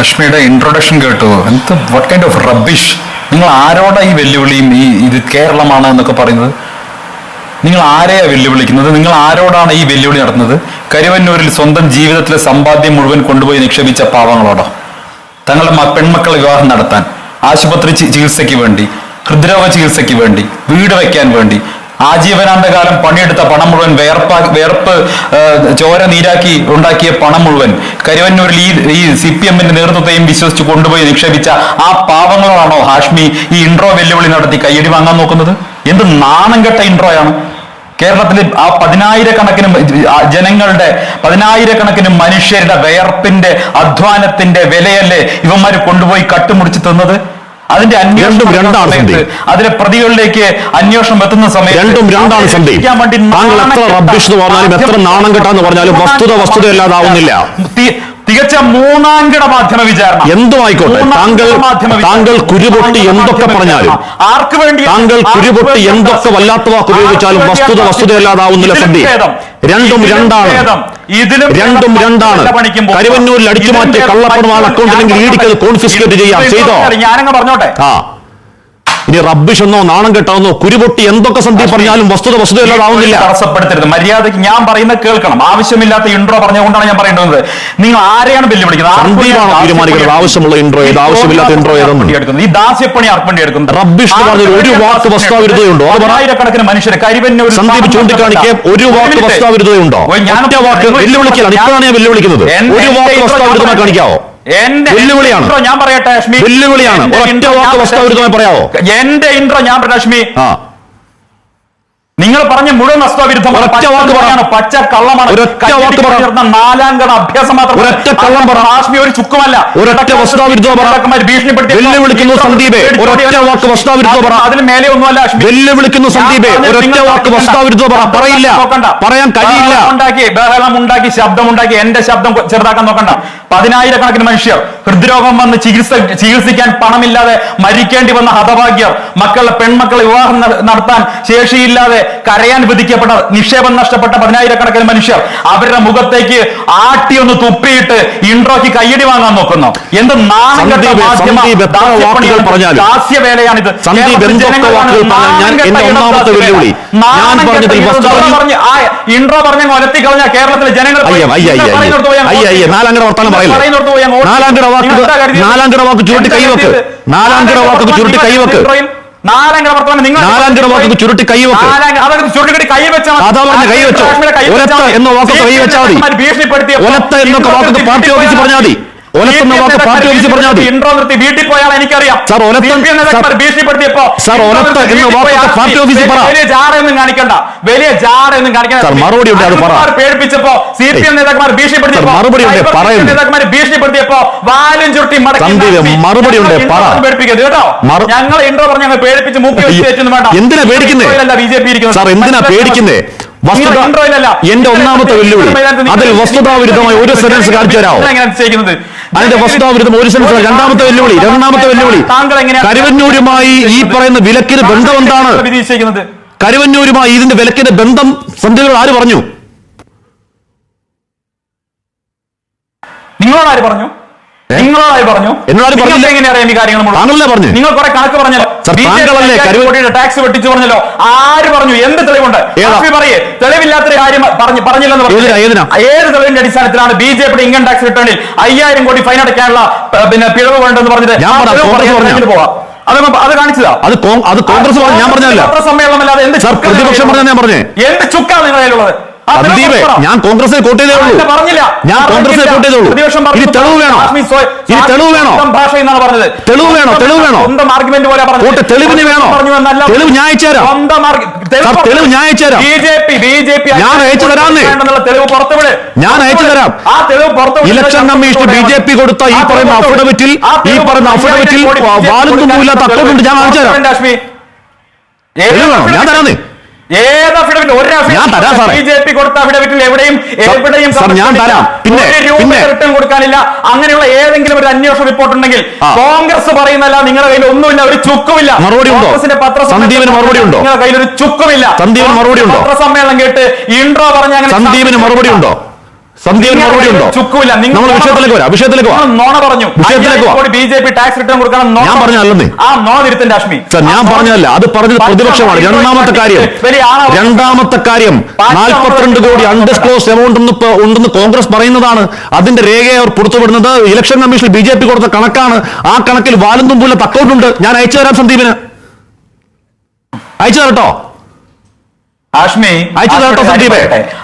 അഷ്മിയുടെ introduction കേട്ടു. എന്ത് വട്ട് kind of rubbish നിങ്ങൾ ആരോടാ ഈ വെല്ലുവിളിയും ഈ ഇത് കേരളമാണ് എന്നൊക്കെ പറയുന്നത്? നിങ്ങൾ ആരെയാണ് വെല്ലുവിളിക്കുന്നത്? നിങ്ങൾ ആരോടാണ് ഈ വെല്ലുവിളി നടത്തുന്നത്? കരുവന്നൂരിൽ സ്വന്തം ജീവിതത്തിലെ സമ്പാദ്യം മുഴുവൻ കൊണ്ടുപോയി നിക്ഷേപിച്ച പാവങ്ങളോടോ? തങ്ങളുടെ പെൺമക്കളെ വിവാഹം നടത്താൻ ആശുപത്രി ചികിത്സയ്ക്ക് വേണ്ടി ഹൃദ്രോഗ ചികിത്സയ്ക്ക് വേണ്ടി വീട് വയ്ക്കാൻ വേണ്ടി ആജീവനാന്തകാലം പണിയെടുത്ത പണം മുഴുവൻ വേർപ്പാ വേർപ്പ് ചോര നീരാക്കി ഉണ്ടാക്കിയ പണം മുഴുവൻ കരുവന്നൂരിൽ ഈ ഈ സി പി എമ്മിന്റെ നേതൃത്വത്തെയും വിശ്വസിച്ച് കൊണ്ടുപോയി നിക്ഷേപിച്ച ആ പാവങ്ങളാണോ ഹാഷ്മി ഈ ഇൻട്രോ വെല്ലുവിളി നടത്തി കയ്യടി വാങ്ങാൻ നോക്കുന്നത്? എന്ത് നാണം കെട്ട ഇൻട്രോയാണ്? കേരളത്തിലെ ആ പതിനായിരക്കണക്കിന് ജനങ്ങളുടെ പതിനായിരക്കണക്കിന് മനുഷ്യരുടെ വിയർപ്പിന്റെ അധ്വാനത്തിന്റെ വിലയല്ലേ ഇവന്മാര് കൊണ്ടുപോയി കട്ടുമുടിച്ച് തിന്നത്? അതിന്റെ അന്വേഷണം രണ്ടാണ് സന്ധി. അതിലെ പ്രതികളിലേക്ക് അന്വേഷണം എത്തുന്ന സമയത്ത് രണ്ടും രണ്ടാണ് വേണ്ടി താങ്കൾ എത്ര റബ്ബിഷ് എന്ന് പറഞ്ഞാലും എത്ര നാണം കെട്ടാന്ന് പറഞ്ഞാലും വസ്തുത വസ്തുതയല്ലാതാവുന്നില്ല. തി- തികച്ച മൂന്നാംകിട മാധ്യമ വിചാരണ. എന്തും ആയിക്കോട്ടെ. താങ്കൾ- താങ്കൾ കുരുപൊട്ടി എന്തൊക്കെ പറഞ്ഞാലും, ആർക്ക് വേണ്ടി താങ്കൾ കുരുപൊട്ടി എന്തൊക്കെ വല്ലാത്ത വാക്ക് ഉപയോഗിച്ചാലും വസ്തുത വസ്തുതയല്ലാതാവുന്നില്ല ഇതിലും രണ്ടും രണ്ടാണ്. ഇതിലും രണ്ടും രണ്ടാണ്. കരുവന്നൂരിൽ അടിച്ചു മാറ്റി കള്ളപ്പണം അക്കൗണ്ടിലെങ്കിൽ പറഞ്ഞോട്ടെ. കോൺഫിസ്കേറ്റ് ചെയ്യാം ചെയ്തോ ഞാനങ്ങ് പറഞ്ഞോട്ടെ ആ ഇനി റബ്ബിഷ് എന്നോ നാണം കെട്ടാന്നോ കുരുപൊട്ടി എന്തൊക്കെ സന്ധി പറഞ്ഞാലും വസ്തുത വസ്തുത ഇല്ലാതാവുന്നില്ല തടസ്സപ്പെടുത്തരുത്. മര്യാദയ്ക്ക് ഞാൻ പറയുന്നത് കേൾക്കണം. ആവശ്യമില്ലാത്ത ഇൻട്രോ പറഞ്ഞുകൊണ്ടാണ് ഞാൻ പറയുന്നത് നിങ്ങൾ ആരെയാണ് വെല്ലുവിളിക്കുന്നത്? സന്ദീപാണോ ഞാൻ തീരുമാനിക്കുന്നത്? ആവശ്യമുള്ള ഇൻട്രോ ഏത്, ആവശ്യമില്ലാത്ത ഇൻട്രോ ഏതെന്ന്? ഈ ദാസ്യപ്പണി അർപ്പണി എടുക്കുന്നത് റബ്ബിഷ് എന്ന് പറഞ്ഞ ഒരു വാക്ക് പറ. ആയിരക്കണക്കിന് മനുഷ്യർ കരിവന്നൂർ സന്ദീപ് ചൂണ്ടിക്കാണിക്കെ ഒരു വാക്ക് വസ്തുതാവിരുദ്ധതയുണ്ടോ ഒറ്റ വാക്ക് വെല്ലുവിളിക്കലാണ് ഇപ്പോഴാണ് ഞാൻ വെല്ലുവിളിക്കുന്നത്. ഒരു വാക്ക് വസ്തുതാവിരുദ്ധമായി കാണിക്കാവോ? വെല്ലുവിളിയാണ്. ഞാൻ പറയട്ടെ വെല്ലുവിളിയാണ്. ഞാൻ വാക്ക്. പറയാവോ? എന്റെ ഇൻട്രോ ഞാൻ അശ്മി നിങ്ങൾ പറഞ്ഞ മുഴുവൻ വസ്തുവിരുദ്ധമാണ്. പച്ച കള്ളമാണ് നാലാംഗണ അഭ്യാസം മാത്രം ഒരൊറ്റ കള്ളം പറ. കാശ്മീർ ഒരു ചുക്കുമല്ല ഒരൊറ്റ. നേതാക്കന്മാർ ഭീഷണിപ്പെടുത്തി വെല്ലുവിളിക്കുന്നു സന്ദീപേ. ഒരൊറ്റ വാക്ക് വസ്തുവിരുദ്ധ പറ. അതിന് മേലെ ഒന്നുമല്ല വെല്ലുവിളിക്കുന്നു സന്ദീപേ ഒരൊറ്റ വാക്ക് വസ്തുവിരുദ്ധ പറ പറയില്ല. പറയാൻ കഴിയില്ല ഉണ്ടാക്കി ബഹളം ഉണ്ടാക്കി ശബ്ദം ഉണ്ടാക്കി എന്റെ ശബ്ദം ചെറുതാക്കാൻ നോക്കണ്ട പതിനായിരക്കണക്കിന് മനുഷ്യർ ഹൃദ്രോഗം വന്ന് ചികിത്സ ചികിത്സിക്കാൻ പണമില്ലാതെ മരിക്കേണ്ടി വന്ന ഹതഭാഗ്യർ മക്കളെ പെൺമക്കളെ വിവാഹം നടത്താൻ ശേഷിയില്ലാതെ കരയാൻ വിധിക്കപ്പെട്ട നിക്ഷേപം നഷ്ടപ്പെട്ട പതിനായിരക്കണക്കിന് മനുഷ്യർ അവരുടെ മുഖത്തേക്ക് ആട്ടി ഒന്ന് തുപ്പിയിട്ട് ഇൻട്രോക്ക് കയ്യടി വാങ്ങാൻ നോക്കുന്നു. എന്ത് ദാസ്യവേലയാണിത് ഇൻട്രോ പറഞ്ഞ ഒലത്തി കളഞ്ഞ കേരളത്തിലെ ജനങ്ങൾ അയ്യ പറയില്ല നാലാംകിട വാക്ക് നാലാം വാക്ക് ചുരുട്ടി കൈവെക്ക്? നാലാംകിട വാക്ക് ചുരുട്ടി കൈവെക്ക് വർത്തമാനം നിങ്ങൾ നാലാംകിട വാക്ക് ചുരുട്ടി കൈവെക്ക് നാലാംകിട- അതൊക്കെ ചുരുട്ടി. അതാ പറഞ്ഞു ഒലത്ത. എന്ന വാക്കൊക്കെ മതി. ഒലത്ത എന്നൊക്കെ വാക്കൊക്കെ പാർട്ടി ഓഫീസിൽ പറഞ്ഞാൽ മതി. വാക്ക് പാർട്ടി ഓഫീസിൽ പറഞ്ഞാൽ മതി ഇൻട്രോ നിർത്തി വീട്ടിൽ പോയാൽ എനിക്കറിയാം സാർ, ഒലത്ത- CPM നേതാക്കന്മാർ സാർ, ഭീഷണിപ്പെടുത്തിയപ്പോ സാർ, ഇൻട്രോ ഒലത്ത എന്ന വീട്ടിൽ പോയി വാക്കൊക്കെ ആർത്തി. പാർട്ടി ഓഫീസിൽ പറ. വലിയ ജാടയൊന്നും കാണിക്കണ്ട വലിയ ജാടയൊന്നും കാണിക്കണ്ട സാർ, മറുപടി ഉണ്ട്, അത് പറ. അരുൺകുമാർ പേടിപ്പിച്ചപ്പോ സി പി എം നേതാക്കന്മാർ ഭീഷണിപ്പെടുത്തിയപ്പോ മറുപടി ഉണ്ട്, പറയുന്നു. നേതാക്കന്മാർ ഭീഷണിപ്പെടുത്തിയപ്പോ വാലും ചുരുട്ടി മടക്കി മറുപടി ഉണ്ട്, ഞങ്ങൾ പറ. ഇൻട്രോ പേടിപ്പിക്കരുത് കേട്ടോ ഞങ്ങൾ ഇൻട്രോ പറഞ്ഞ് ഞങ്ങൾ പേടിപ്പിച്ച് മൂക്കി വെച്ച് അയ്യോ, വേണ്ട എന്തിനാ പേടിക്കുന്നേ? ബി ജെ പി ഇരിക്കുന്നത് സാർ എന്തിനാ പേടിക്കുന്നേ വസ്തുത. എന്റെ ഒന്നാമത്തെ വെല്ലുവിളി. അതിൽ വസ്തുതാവിരുദ്ധമായി ഒരു സെന്റൻസ് കാണിച്ചു തരാമോ? അതിന്റെ വസ്തുതാവിരുദ്ധം ഒരു സെന്റൻസ് രണ്ടാമത്തെ വെല്ലുവിളി രണ്ടാമത്തെ വെല്ലുവിളി. കരുവന്നൂരുമായി ഈ പറയുന്ന വിലക്കിന് ബന്ധം എന്താണ്? കരുവന്നൂരുമായി ഇതിന്റെ വിലക്കിന്റെ ബന്ധം സന്ധ്യകൾ ആര് പറഞ്ഞു? നിങ്ങളോട് ആര് പറഞ്ഞു? നിങ്ങളോട് പറഞ്ഞു? താങ്കളല്ലേ പറഞ്ഞു? നിങ്ങൾ കുറെ കണക്ക് പറഞ്ഞല്ലോ. താങ്കളല്ലേ കോടിയുടെ ടാക്സ് വെട്ടിച്ചു പറഞ്ഞല്ലോ. ആര് പറഞ്ഞു? എന്ത് തെളിവുണ്ട്? പറയേ. തെളിവില്ലാത്തൊരു കാര്യം പറഞ്ഞു പറഞ്ഞില്ലെന്ന് പറഞ്ഞു? ഏത് തെളിവിന്റെ അടിസ്ഥാനത്തിലാണ് ബി ജെ പിയുടെ ഇൻകം ടാക്സ് റിട്ടേണിൽ അയ്യായിരം കോടി ഫൈൻ അടയ്ക്കാനുള്ള പിന്നെ പിഴവ് വേണ്ടെന്ന് പറഞ്ഞത്? ഞാൻ ആ പറയാം, തെളിവ് കോൺഗ്രസ് പറയാൻ പറഞ്ഞോ? ഇതിന് പോവാം. അത് അത് കാണിച്ചതാ. അത് അത് കോൺഗ്രസ് ഞാൻ പറഞ്ഞല്ല പത്രസമ്മേളനമല്ലാതെ എന്ത് സാർ ചുക്കാണ് പ്രതിപക്ഷം നിങ്ങളുടെ ഞാൻ പറഞ്ഞേ. എന്ത് ചുക്കാണ് നിങ്ങളുടെ സന്ദീപേ ഞാൻ കോൺഗ്രസിൽ വോട്ട് ചെയ്തേ ഉള്ളൂ പറഞ്ഞില്ല ഞാൻ കോൺഗ്രസിൽ വോട്ട് ചെയ്തേ ഉള്ളൂ ഇനി. തെളിവ് വേണോ ഇനി തെളിവ് വേണോ ഭാഷ എന്നാണ് പറഞ്ഞത് തെളിവ് വേണോ? തെളിവ് വേണോ? സ്വന്തം ആർഗ്യുമെന്റ് പോലെ പറഞ്ഞു കോട്ടെ, തെളിവിന് വേണോ? തെളിവ് ഞാൻ അയച്ചു തരാം. സ്വന്തം ആർഗ്യു- തെളിവ് ഞാൻ അയച്ചുതരാം B J P B J P ഞാൻ അയച്ചു. വേണ്ടെന്നുള്ള തെളിവ് പുറത്തുവിട് ഞാൻ അയച്ചു തരാം. ആ തെളിവ് പുറത്തുവിട്. Election commission B J P കൊടുത്ത ഈ പറയുന്ന. അഫിഡവിറ്റിൽ ഈ പറയുന്ന അഫിഡവിറ്റിൽ വാലും തുമ്പില്ലാത്ത അക്കൗണ്ട് ഞാൻ കാണിച്ചു തരാം? ഞാൻ? തരാന്നേ. അങ്ങനെയുള്ള ഏതെങ്കിലും ഒരു അന്വേഷണ റിപ്പോർട്ട് ഉണ്ടെങ്കിൽ കോൺഗ്രസ് പറയുന്നല്ല നിങ്ങളുടെ കയ്യിൽ ഒന്നുമില്ല ഒരു ചുക്കുമില്ല. കോൺഗ്രസിന്റെ പത്രസമ്മേളനം സന്ദീപിന് മറുപടി ഉണ്ടോ? നിങ്ങളുടെ കയ്യിൽ ഒരു ചുക്കുമില്ല. സന്ദീപിന് മറുപടി ഉണ്ടോ? പത്രസമ്മേളനം കേട്ട് ഇൻട്രോ പറഞ്ഞ അങ്ങനെ സന്ദീപിന് മറുപടി ഉണ്ടോ? നിങ്ങൾ നമ്മൾ വിഷയത്തിലേക്ക് വരാം, വിഷയത്തിലേക്ക്. നോണ പറഞ്ഞു. വിഷയത്തിലേക്ക് B J P tax return കൊടുക്കണം ഞാൻ പറഞ്ഞല്ലേ ആ നോണ സർ ഞാൻ പറഞ്ഞതല്ല. അത് പറഞ്ഞത് പ്രതിപക്ഷമാണ്. രണ്ടാമത്തെ കാര്യം. രണ്ടാമത്തെ കാര്യം. നാൽപ്പത്തിരണ്ട് കോടി അൺഡിസ്ക്ലോസ് എമൗണ്ട് ഉണ്ടെന്ന് കോൺഗ്രസ് പറയുന്നതാണ്. അതിന്റെ രേഖയെ അവർ പുറത്തുവിടുന്നത്. Election commission B J P കൊടുത്ത കണക്കാണ്. ആ കണക്കിൽ വാലും തുമ്പുള്ള ഉണ്ട് ഞാൻ അയച്ചു തരാം സന്ദീപിന്. അയച്ചു തരട്ടോ ആഷ്മി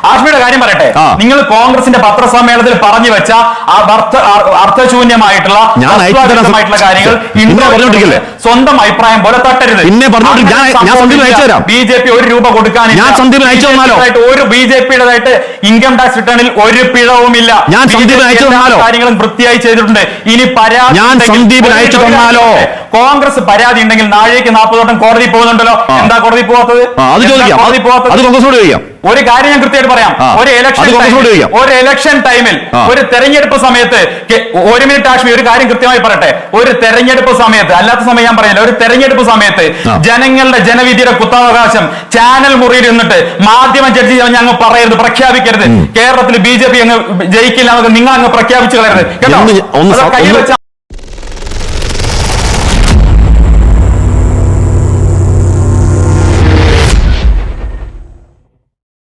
ആഷ്മിയുടെ കാര്യം? പറയട്ടെ. നിങ്ങൾ കോൺഗ്രസിന്റെ പത്രസമ്മേളനത്തിൽ പറഞ്ഞു വെച്ച ആ അർത്ഥ ആ- അർത്ഥശൂന്യമായിട്ടുള്ള. കാര്യങ്ങൾ? സ്വന്തം അഭിപ്രായം പോലെ തട്ടരുത്. ബി ജെ പി ഒരു രൂപ കൊടുക്കാനില്ല? ഒരു ബി ജെ പിയുടേതായിട്ട് ഇൻകം ടാക്സ് റിട്ടേണിൽ ഒരു സന്ദീപിന് തന്നാലോ? കാര്യങ്ങളും വൃത്തിയായി ചെയ്തിട്ടുണ്ട് ഇനി പരാതി? കോൺഗ്രസ് പരാതി ഉണ്ടെങ്കിൽ നാഴേക്ക് നാൽപ്പതോട്ടം കോടതി പോകുന്നുണ്ടല്ലോ എന്താ കോടതി പോകാത്തത് കോടതി അത് പോകാത്തത് അത് കോൺഗ്രസിനോട് ചോദിക്കാം. ഒരു കാര്യം ഞാൻ കൃത്യമായിട്ട് പറയാം. ഒരു ഇലക്ഷൻ ഒരു ഇലക്ഷൻ ടൈമിൽ ഒരു തെരഞ്ഞെടുപ്പ് സമയത്ത് ഒരു മിനിറ്റ് ആഷ്മി ഒരു കാര്യം കൃത്യമായി പറയട്ടെ. ഒരു തെരഞ്ഞെടുപ്പ് സമയത്ത് അല്ലാത്ത സമയം ഞാൻ പറഞ്ഞില്ല ഒരു തെരഞ്ഞെടുപ്പ് സമയത്ത് ജനങ്ങളുടെ ജനവിധിയുടെ കുത്താവകാശം ചാനൽ മുറിയിൽ നിന്നിട്ട് മാധ്യമ ജഡ്ജി അങ്ങ് പറയരുത് പ്രഖ്യാപിക്കരുത്. കേരളത്തിൽ ബി ജെ പി അങ്ങ് ജയിക്കില്ല എന്നൊക്കെ നിങ്ങൾ അങ്ങ് പ്രഖ്യാപിച്ചു കളയരുത്. കേട്ടോ? എന്ന്